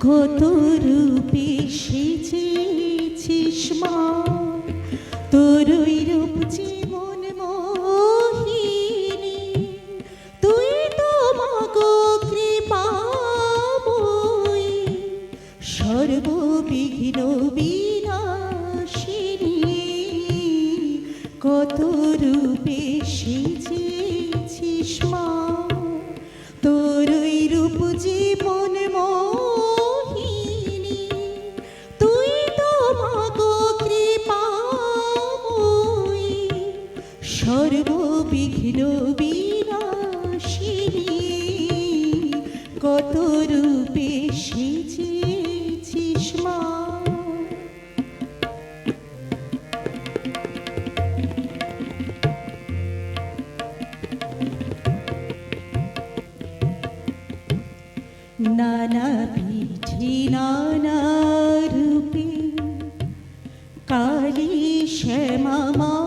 কত রূপে সেজেছিস মা? তোরই রূপ জীবন মোহিনী, তুই তো মাগো কৃপাময়ী। সর্ববিঘ্ন বিনাশিনী কত রূপে সেজেছিস মা? তোরই রূপ জীবন কত রূপে সেজেছিস মা। নানা পিঠে নানা রূপে কালী শ্যামা মা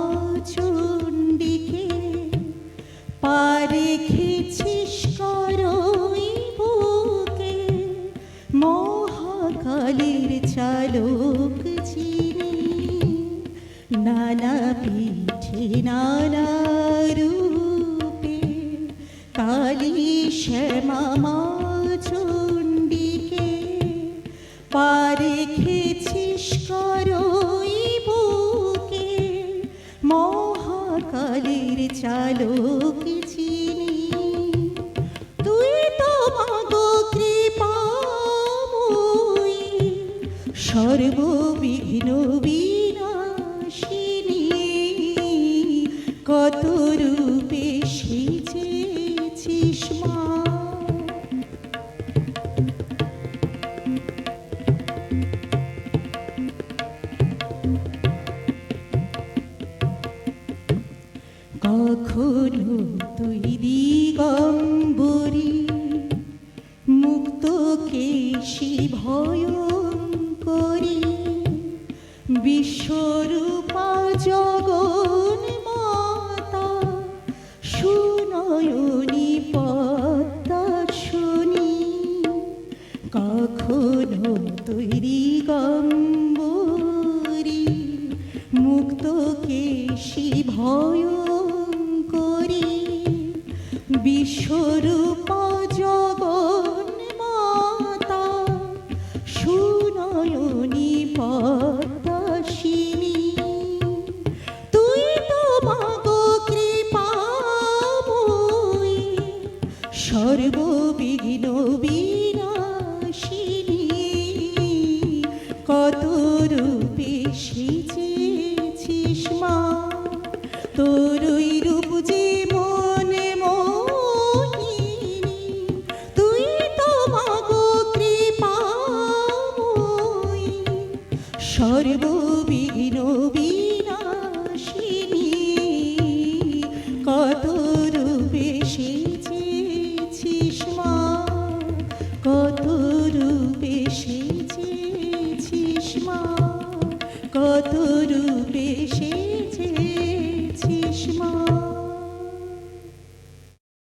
যিনি নানা পিঠে নানা রূপে কালী শ্যামা চণ্ডিকে পা রেখেছিস করই মহাকালের সর্ববিঘ্ন বিনাশিনী কত রূপে কখনো মুক্ত ভয়ঙ্করী বিশ্বরূপা জগন মাতা, সুনয়নী পদ্মা শুনি। কখনো তৈরি গম্বরী মুক্ত কেশী ভয়ঙ্করী। বিশ্বরূপ জগন মাতা, সুনয়নী পদ্মাসিনী সর্ববিঘ্ন বিনাশিনী কত রূপে সেজেছিস মা? তোর রূপ যে মনে মোহিনী, তুই তো মাগো কৃপাময়ী। সর্ববিঘ্ন বিনাশিনী কত রূপে সেছে